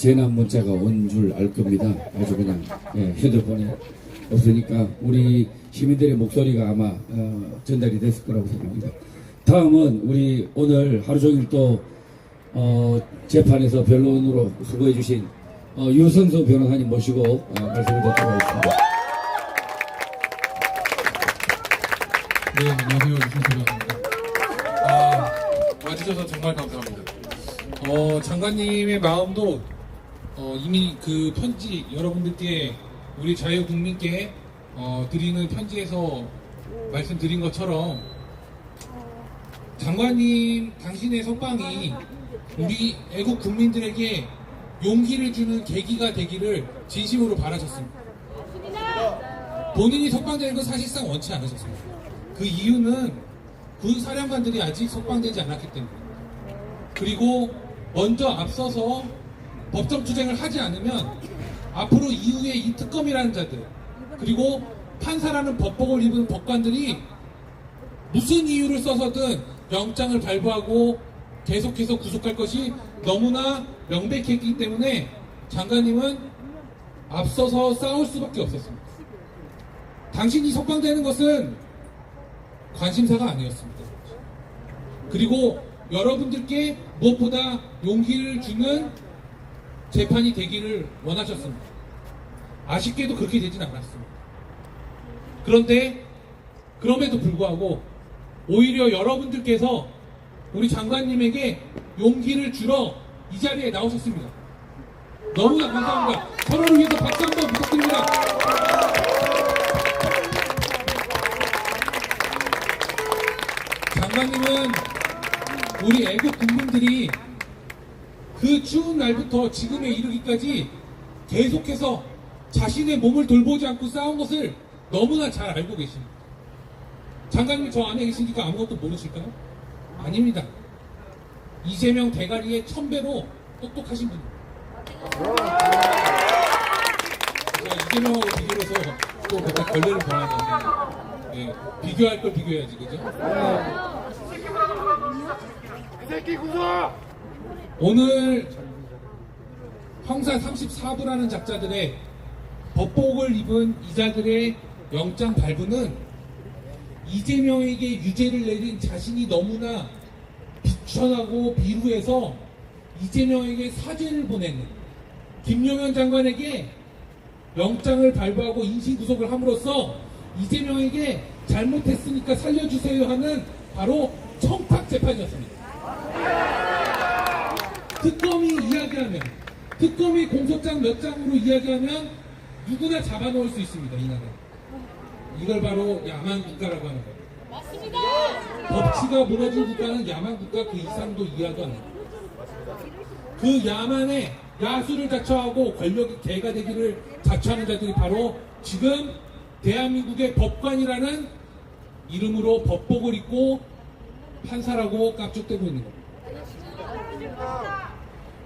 재난 문자가 온 줄 알 겁니다. 아주 그냥 예, 휴대폰에 없으니까 우리 시민들의 목소리가 아마 어, 전달이 됐을 거라고 생각합니다. 다음은 우리 오늘 하루 종일 또 어, 재판에서 변론으로 수고해 주신 어, 유선수 변호사님 모시고 어, 말씀을 듣도록 하겠습니다. 네, 안녕하세요. 유승수입니다. 아, 와주셔서 정말 감사합니다. 어, 장관님의 마음도 어, 이미 그 편지 여러분들께 우리 자유국민께 어, 드리는 편지에서 말씀드린 것처럼 장관님 당신의 선방이 우리 애국 국민들에게 용기를 주는 계기가 되기를 진심으로 바라셨습니다. 본인이 석방되는 건 사실상 원치 않으셨습니다. 그 이유는 군 사령관들이 아직 석방되지 않았기 때문에 그리고 먼저 앞서서 법정 투쟁을 하지 않으면 앞으로 이후에 이 특검이라는 자들 그리고 판사라는 법복을 입은 법관들이 무슨 이유를 써서든 영장을 발부하고 계속해서 구속할 것이 너무나 명백했기 때문에 장관님은 앞서서 싸울 수밖에 없었습니다. 당신이 석방되는 것은 관심사가 아니었습니다. 그리고 여러분들께 무엇보다 용기를 주는 재판이 되기를 원하셨습니다. 아쉽게도 그렇게 되진 않았습니다. 그런데 그럼에도 불구하고 오히려 여러분들께서 우리 장관님에게 용기를 주러 이 자리에 나오셨습니다. 너무나 감사합니다. 서로를 위해서 박수 한번 부탁드립니다. 장관님은 우리 애국 국민들이 그 추운 날부터 지금에 이르기까지 계속해서 자신의 몸을 돌보지 않고 싸운 것을 너무나 잘 알고 계십니다. 장관님 저 안에 계시니까 아무것도 모르실까요? 아닙니다. 이재명 대가리의 천배로 똑똑하신 분입니다. 이재명하고 비교를 해서 또 그때 걸레를 변하는데 예, 비교할 걸 비교해야지 그죠? 새끼 구속! 오늘 형사 34부라는 작자들의 법복을 입은 이자들의 영장 발부는 이재명에게 유죄를 내린 자신이 너무나 비천하고 비루해서 이재명에게 사죄를 보내는 김용현 장관에게 영장을 발부하고 인신구속을 함으로써 이재명에게 잘못했으니까 살려주세요 하는 바로 청탁 재판이었습니다. 특검이 이야기하면 특검이 공소장 몇 장으로 이야기하면 누구나 잡아놓을 수 있습니다 이 나라 이걸 바로 야만 국가라고 하는 거예요. 맞습니다. 법치가 무너진 국가는 야만 국가 그 이상도 이하도 안 합니다 그 야만의 야수를 자처하고 권력의 개가 되기를 자처하는 자들이 바로 지금 대한민국의 법관이라는 이름으로 법복을 입고 판사라고 깍죽대고 있는 겁니다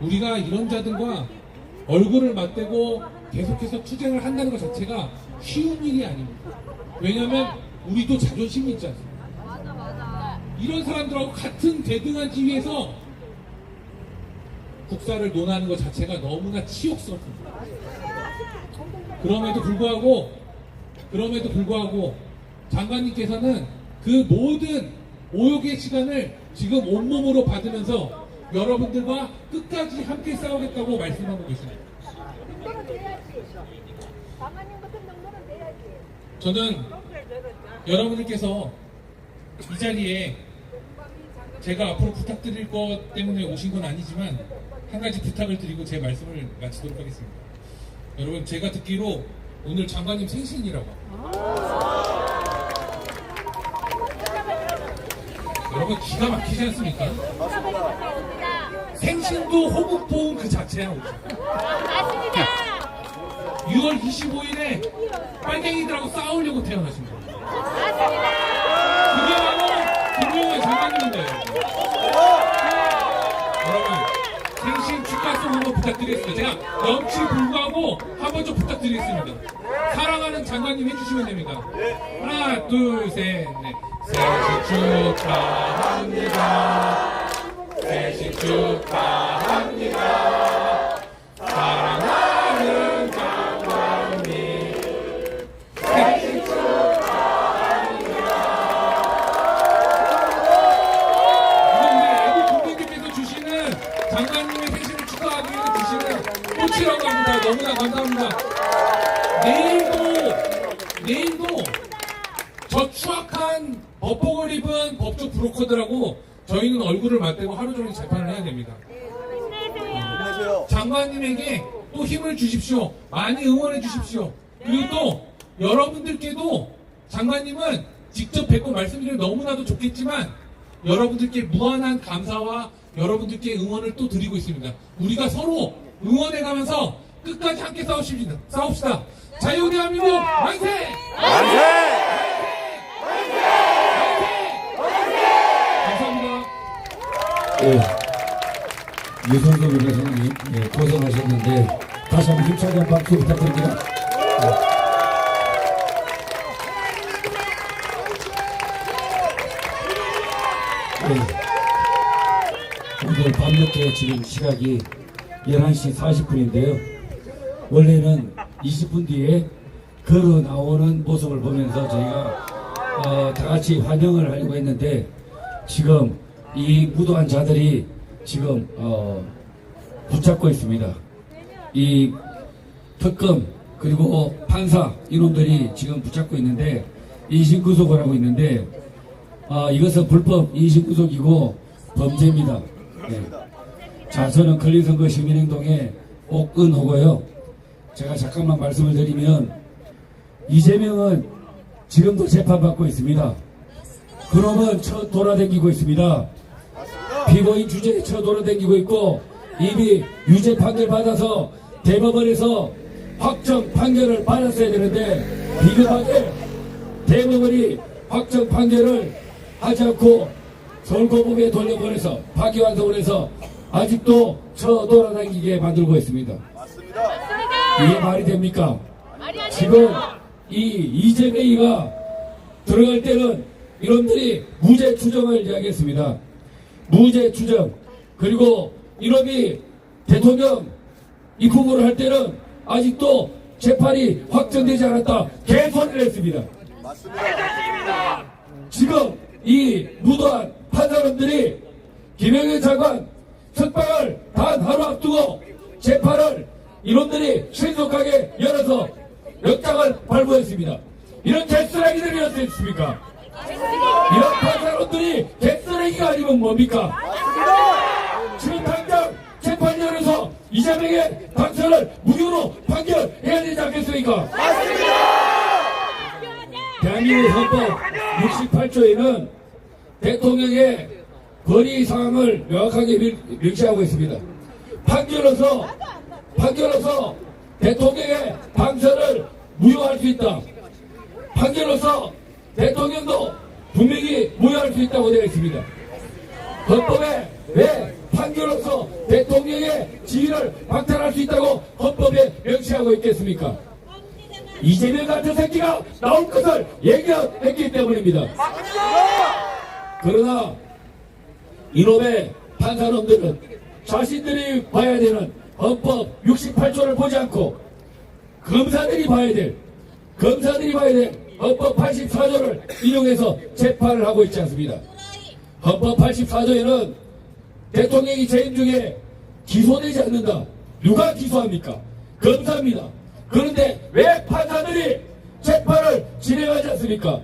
우리가 이런 자들과 얼굴을 맞대고 계속해서 투쟁을 한다는 것 자체가 쉬운 일이 아닙니다. 왜냐하면 우리도 자존심이 있지 않습니까? 이런 사람들하고 같은 대등한 지위에서 국사를 논하는 것 자체가 너무나 치욕스럽습니다. 그럼에도 불구하고 그럼에도 불구하고 장관님께서는 그 모든 오욕의 시간을 지금 온몸으로 받으면서 여러분들과 끝까지 함께 싸우겠다고 말씀하고 계십니다. 돼야지. 돼야지. 저는 여러분들께서 이 자리에 제가 앞으로 부탁드릴 것 때문에 오신 건 아니지만 한 가지 부탁을 드리고 제 말씀을 마치도록 하겠습니다. 여러분 제가 듣기로 오늘 장관님 생신이라고 합니다. 여러분 기가 막히지 않습니까? 생신도 호국보험 그 자체야. 맞습니다. 6월 25일에 빨갱이들하고 싸우려고 태어나신 거예요. 맞습니다. 그게 바로 김용현 장관님인데 여러분 생신 축하송 한번 부탁드리겠습니다. 제가 넘치 불구하고 한 번 좀 부탁드리겠습니다. 사랑하는 장관님 해주시면 됩니다. 하나 둘 셋 넷 생신 축하합니다. 생신 축하합니다. 브로커들하고 저희는 얼굴을 맞대고 하루 종일 재판을 해야 됩니다. 장관님에게 또 힘을 주십시오. 많이 응원해 주십시오. 그리고 또 여러분들께도 장관님은 직접 뵙고 말씀드리면 너무나도 좋겠지만 여러분들께 무한한 감사와 여러분들께 응원을 또 드리고 있습니다. 우리가 서로 응원해 가면서 끝까지 함께 싸우십시다. 싸웁시다. 자유 대한민국 만세! 감사합니다. 예, 유선도 변호사님 예, 고생하셨는데 다시 한번 힘차게 한 박수 부탁드립니다. 예. 오늘 밤늦게 지금 시각이 11시 40분인데요. 원래는 20분 뒤에 걸어 나오는 모습을 보면서 저희가 어, 다 같이 환영을 하려고 했는데 지금 이 무도한 자들이 지금 어, 붙잡고 있습니다. 이 특검 그리고 판사 이놈들이 지금 붙잡고 있는데 인신구속을 하고 있는데 아, 이것은 불법 인신구속이고 범죄입니다. 네. 자, 저는 권리선거 시민행동의 옥은호고요. 제가 잠깐만 말씀을 드리면 이재명은 지금도 재판받고 있습니다. 그놈은 쳐 돌아다니고 있습니다. 피고인 주제에 쳐 돌아다니고 있고 이미 유죄 판결 받아서 대법원에서 확정 판결을 받았어야 되는데 비겁하게 대법원이 확정 판결을 하지 않고 서울고법에 돌려보내서 파기환송을 해서 아직도 쳐 돌아다니게 만들고 있습니다. 이게 말이 됩니까? 지금 이 이재명이가 들어갈 때는 이놈들이 무죄 추정을 이야기했습니다. 무죄 추정. 그리고 이놈이 대통령 입후보를 할 때는 아직도 재판이 확정되지 않았다. 개소리를 했습니다. 지금 이 무도한 판사람들이 김영현 장관 석방을 단 하루 앞두고 재판을 이놈들이 신속하게 열어서 역장을 발부했습니다. 이런 개쓰레기들이 어떻습니까? 이런 판사람들이 개 쓰레기가 아니면 뭡니까? 지금 당장 재판 열어서 이재명의 당선을 무효로 판결해야 되지 않겠습니까? 대한민국 헌법 68조에는 대통령의 권위 사항을 명확하게 명- 명시하고 있습니다. 판결로서 판결로서 대통령의 당선을 무효할 수 있다. 판결로서 대통령도 분명히 무효할 수 있다고 되어 있습니다. 헌법에 왜 판결로서 대통령의 지위를 박탈할 수 있다고 헌법에 명시하고 있겠습니까? 이재명 같은 새끼가 나올 것을 예견했기 때문입니다. 그러나 이놈의 판사놈들은 자신들이 봐야 되는 헌법 68조를 보지 않고 검사들이 봐야 될 검사들이 봐야 될 헌법 84조를 인용해서 재판을 하고 있지 않습니다. 헌법 84조에는 대통령이 재임 중에 기소되지 않는다. 누가 기소합니까? 검사입니다. 그런데 왜 판사들이 재판을 진행하지 않습니까?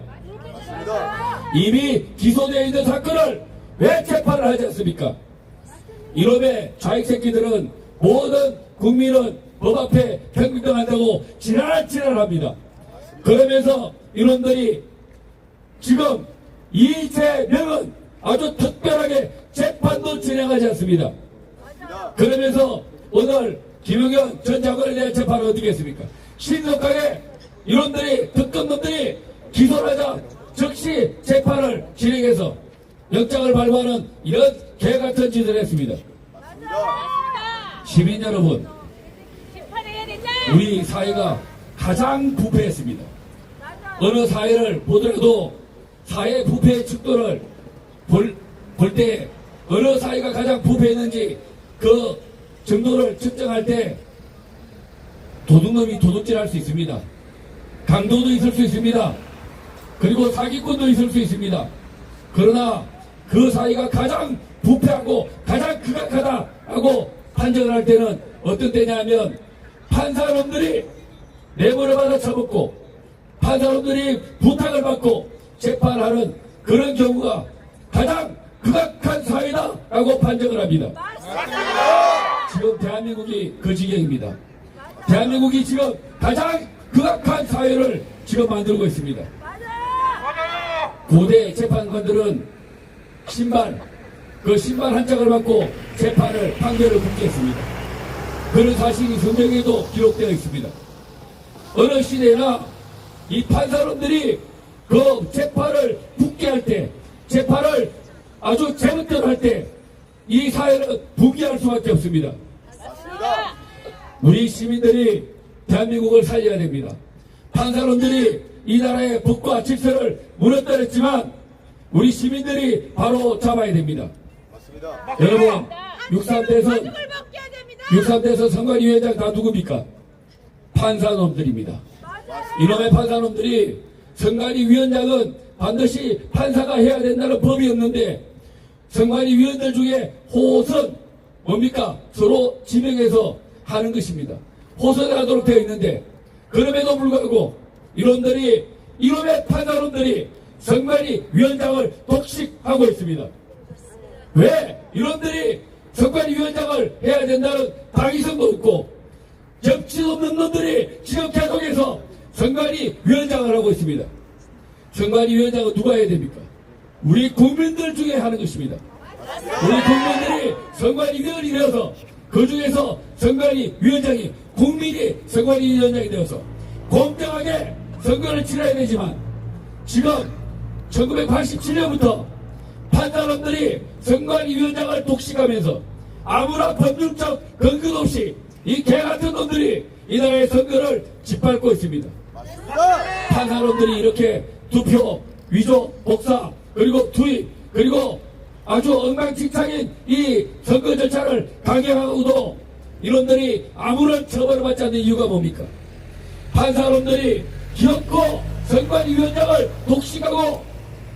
이미 기소되어 있는 사건을 왜 재판을 하지 않습니까? 이놈의 좌익 새끼들은 모든 국민은 법 앞에 평등한다고 지랄지랄합니다. 그러면서 이놈들이 지금 이재명은 아주 특별하게 재판도 진행하지 않습니다. 그러면서 오늘 김용현 전 장관에 대한 재판은 어떻게 했습니까? 신속하게 이놈들이 특검놈들이 기소를 하자 즉시 재판을 진행해서 영장을 발부하는 이런 개같은 짓을 했습니다. 시민 여러분. 우리 사회가 가장 부패했습니다. 어느 사회를 보더라도 사회 부패의 측도를 볼, 볼때 어느 사회가 가장 부패했는지 그 정도를 측정할 때 도둑놈이 도둑질할 수 있습니다. 강도도 있을 수 있습니다. 그리고 사기꾼도 있을 수 있습니다. 그러나 그 사이가 가장 부패하고 가장 극악하다라고 판정을 할 때는 어떤 때냐면 판사놈들이 뇌물을 받아 처먹고 판사놈들이 부탁을 받고 재판하는 그런 경우가 가장 극악한 사회다라고 판정을 합니다. 지금 대한민국이 그 지경입니다. 대한민국이 지금 가장 극악한 사회를 지금 만들고 있습니다. 고대 재판관들은 신발, 그 신발 한 짝을 받고 재판을, 판결을 국제했습니다. 그런 사실이 성경에도 기록되어 있습니다. 어느 시대나 이 판사놈들이 그 재판을 붙게 할 때, 재판을 아주 제멋대로 할 때, 이 사회는 붕괴할 수밖에 없습니다. 우리 시민들이 대한민국을 살려야 됩니다. 판사론들이 이 나라의 법과 질서를 무너뜨렸지만 우리 시민들이 바로 잡아야 됩니다. 맞습니다. 여러분, 63대선, 가죽을 벗겨야 됩니다. 63대선 선관위원장 다 누굽니까? 판사놈들입니다. 이놈의 판사놈들이 선관위 위원장은 반드시 판사가 해야 된다는 법이 없는데 선관위 위원들 중에 호선 뭡니까? 서로 지명해서 하는 것입니다. 호선을 하도록 되어 있는데 그럼에도 불구하고 이놈들이 이놈의 판사놈들이 선관위 위원장을 독식하고 있습니다. 왜 이놈들이 선관위 위원장을 해야 된다는 당위성도 없고 정치 없는 놈들이 지금 계속해서 선관위 위원장을 하고 있습니다. 선관위 위원장은 누가 해야 됩니까? 우리 국민들 중에 하는 것입니다. 우리 국민들이 선관위 위원이 되어서 그 중에서 선관위 위원장이 국민이 선관위 위원장이 되어서 공정하게 선거를 치러야 되지만 지금 1987년부터 판사람들이 선관위 위원장을 독식하면서 아무런 법률적 근거도 없이 이 개같은 놈들이 이 나라의 선거를 짓밟고 있습니다. 판사놈들이 이렇게 투표, 위조, 복사, 그리고 투입, 그리고 아주 엉망진창인 이 선거 절차를 강행하고도 이놈들이 아무런 처벌을 받지 않는 이유가 뭡니까? 판사놈들이 기업고 선관위원장을 독식하고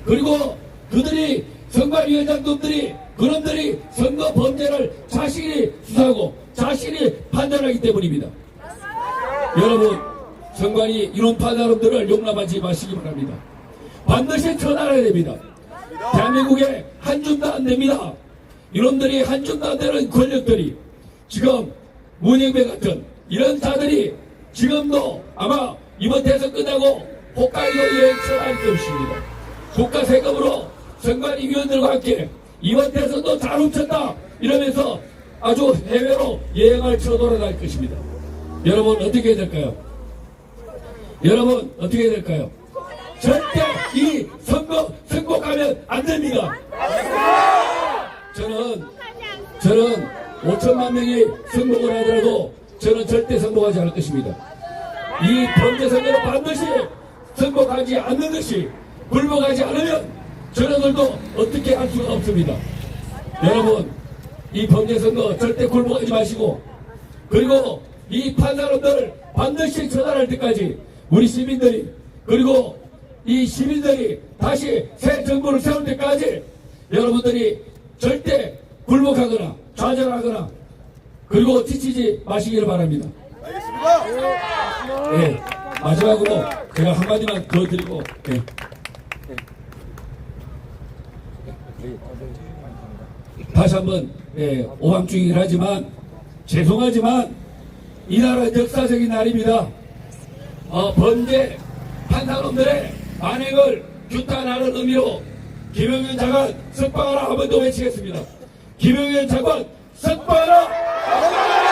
그리고 그들이 선관위원장들이 그놈들이 선거 범죄를 자신이 수사하고 자신이 판단하기 때문입니다. 여러분 선관위 이런 판사놈들을 용납하지 마시기 바랍니다. 반드시 처단해야 됩니다. 대한민국에 한 줌도 안 됩니다. 이놈들이 한 줌도 안 되는 권력들이 지금 문영배 같은 이런 자들이 지금도 아마 이번 대선 끝나고 홋카이도 여행 처할 것입니다. 국가 세금으로 선관위 위원들과 함께 이번 대선도 잘 훔쳤다 이러면서 아주 해외로 여행을 쳐돌아갈 것입니다. 여러분 어떻게 해야 될까요? 여러분 어떻게 해야 될까요? 절대 이 선거 선곡하면 안 됩니다. 저는 저는 5천만 명이 선곡을 하더라도 저는 절대 선곡하지 않을 것입니다. 이 범죄 선거는 반드시 선곡하지 않는 것이 불복하지 않으면 저희들도 어떻게 할 수가 없습니다. 여러분 이 범죄 선거 절대 굴복하지 마시고 그리고 이 판사놈들 반드시 처단할 때까지 우리 시민들이 그리고 이 시민들이 다시 새 정부를 세울 때까지 여러분들이 절대 굴복하거나 좌절하거나 그리고 지치지 마시기를 바랍니다. 알겠습니다. 예, 마지막으로 제가 한마디만 더 드리고 예. 다시 한번 예, 오밤중이긴 하지만 죄송하지만 이 나라 역사적인 날입니다. 어, 번제 판사놈들의 만행을 규탄하는 의미로 김영현 장관 석방하라 한번더 외치겠습니다. 김영현 장관 석방하라!